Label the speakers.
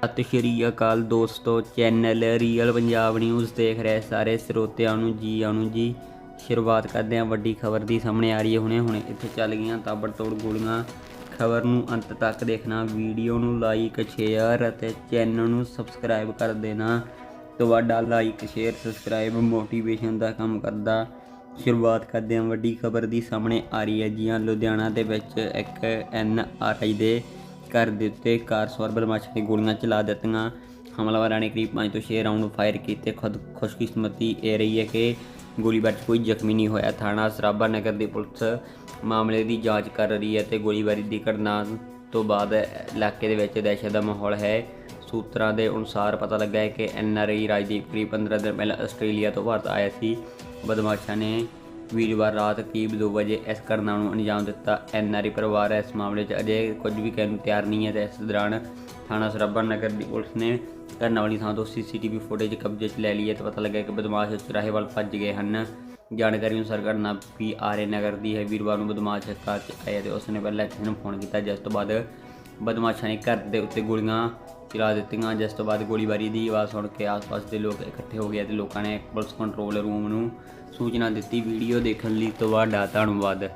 Speaker 1: ਸਤਿ ਸ਼੍ਰੀ ਅਕਾਲ ਦੋਸਤੋ, channel real Punjab news ਦੇਖ ਰਹੇ ਸਾਰੇ ਸਰੋਤਿਆਂ ਨੂੰ ਜੀ ਆਣੂ ਜੀ। ਸ਼ੁਰੂਆਤ ਕਰਦੇ ਹਾਂ ਵੱਡੀ ਖਬਰ ਦੀ, ਸਾਹਮਣੇ ਆ ਰਹੀ ਹੈ ਹੁਣੇ ਹੁਣੇ, ਇੱਥੇ ਚੱਲ ਗਈਆਂ ਤਾਬੜਤੋੜ ਗੋਲੀਆਂ। ਖਬਰ ਨੂੰ ਅੰਤ ਤੱਕ ਦੇਖਣਾ, ਵੀਡੀਓ ਨੂੰ ਲਾਈਕ ਸ਼ੇਅਰ ਅਤੇ ਚੈਨਲ ਨੂੰ ਸਬਸਕ੍ਰਾਈਬ ਕਰ ਦੇਣਾ। ਤੁਹਾਡਾ ਲਾਈਕ ਸ਼ੇਅਰ ਸਬਸਕ੍ਰਾਈਬ ਮੋਟੀਵੇਸ਼ਨ ਦਾ ਕੰਮ ਕਰਦਾ। ਸ਼ੁਰੂਆਤ ਕਰਦੇ ਹਾਂ ਵੱਡੀ ਖਬਰ ਦੀ, ਸਾਹਮਣੇ ਆ ਰਹੀ ਹੈ ਜੀ ਲੁਧਿਆਣਾ ਦੇ ਵਿੱਚ ਇੱਕ ਐਨ ਆਰ ਆਈ ਦੇ ਘਰ ਦੇ ਉੱਤੇ ਕਾਰ ਸਵਾਰ ਬਦਮਾਸ਼ਾਂ ਨੇ ਗੋਲੀਆਂ ਚਲਾ ਦਿੱਤੀਆਂ। ਹਮਲਾਵਰਾਂ ਨੇ ਕਰੀਬ 5 ਤੋਂ 6 ਰਾਉਂਡ ਫਾਇਰ ਕੀਤੇ। ਖੁਦ ਖੁਸ਼ਕਿਸਮਤੀ ਇਹ ਰਹੀ ਹੈ ਕਿ ਗੋਲੀਬਾਰੀ 'ਚ ਕੋਈ ਜ਼ਖਮੀ ਨਹੀਂ ਹੋਇਆ। ਥਾਣਾ ਸਰਾਭਾ ਨਗਰ ਦੀ ਪੁਲਿਸ ਮਾਮਲੇ ਦੀ ਜਾਂਚ ਕਰ ਰਹੀ ਹੈ ਤੇ ਗੋਲੀਬਾਰੀ ਦੀ ਘਟਨਾ ਤੋਂ ਬਾਅਦ ਇਲਾਕੇ ਦੇ ਵਿੱਚ ਦਹਿਸ਼ਤ ਦਾ ਮਾਹੌਲ ਹੈ। ਸੂਤਰਾਂ ਦੇ ਅਨੁਸਾਰ ਪਤਾ ਲੱਗਾ ਹੈ ਕਿ ਐਨਆਰਆਈ ਰਾਜਦੀਪ ਕਰੀਬ 15 ਦਿਨ ਪਹਿਲਾਂ ਆਸਟ੍ਰੇਲੀਆ ਤੋਂ ਭਾਰਤ ਆਇਆ ਸੀ। ਬਦਮਾਸ਼ਾਂ ਨੇ ਵੀਰਵਾਰ ਰਾਤ ਕਰੀਬ 2 ਵਜੇ ਇਸ ਘਟਨਾ ਨੂੰ ਅੰਜਾਮ ਦਿੱਤਾ? ਐਨਆਰਆਈ ਪਰਿਵਾਰ ਇਸ ਮਾਮਲੇ 'ਚ ਅਜੇ ਕੁਝ ਵੀ ਕਹਿਣ ਨੂੰ ਤਿਆਰ ਨਹੀਂ ਹੈ ਤੇ ਇਸ ਦੌਰਾਨ ਥਾਣਾ ਸਰਾਭਾ ਨਗਰ ਦੀ ਪੁਲਿਸ ਨੇ ਘਟਨਾ ਵਾਲੀ ਥਾਂ ਤੋਂ ਸੀਸੀਟੀਵੀ ਫੁਟੇਜ ਕਬਜ਼ੇ 'ਚ ਲੈ ਲਈ ਹੈ ਤੇ ਪਤਾ ਲੱਗਾ ਕਿ ਬਦਮਾਸ਼ ਚੁਰਾਹੇ ਵੱਲ ਭੱਜ ਗਏ ਹਨ। ਜਾਣਕਾਰੀ ਅਨੁਸਾਰ ਘਟਨਾ ਪੀ ਆਰਏ ਨਗਰ ਦੀ ਹੈ। ਵੀਰਵਾਰ ਨੂੰ ਬਦਮਾਸ਼ ਕਾਰ 'ਚ ਆਇਆ ਤੇ ਉਸਨੇ ਪਹਿਲਾਂ ਇੱਥੇ ਨੂੰ ਫੋਨ ਕੀਤਾ। ਜਿਸ ਤੋਂ ਬਾਅਦ ਬਦਮਾਸ਼ਾਂ ਨੇ ਘਰ ਦੇ ਉੱਤੇ ਗੋਲੀਆਂ ਚਲਾ ਦਿੱਤੀਆਂ। ਜਿਸ ਤੋਂ ਬਾਅਦ ਗੋਲੀਬਾਰੀ ਦੀ ਆਵਾਜ਼ ਸੁਣ ਕੇ ਆਸ-ਪਾਸ ਦੇ ਲੋਕ ਇਕੱਠੇ ਹੋ ਗਏ ਤੇ ਲੋਕਾਂ ਨੇ ਪੁਲਿਸ ਕੰਟਰੋਲ ਰੂਮ ਨੂੰ ਸੂਚਨਾ ਦਿੱਤੀ। ਵੀਡੀਓ ਦੇਖਣ ਲਈ ਤੋਂ ਤੁਹਾਡਾ ਧੰਨਵਾਦ।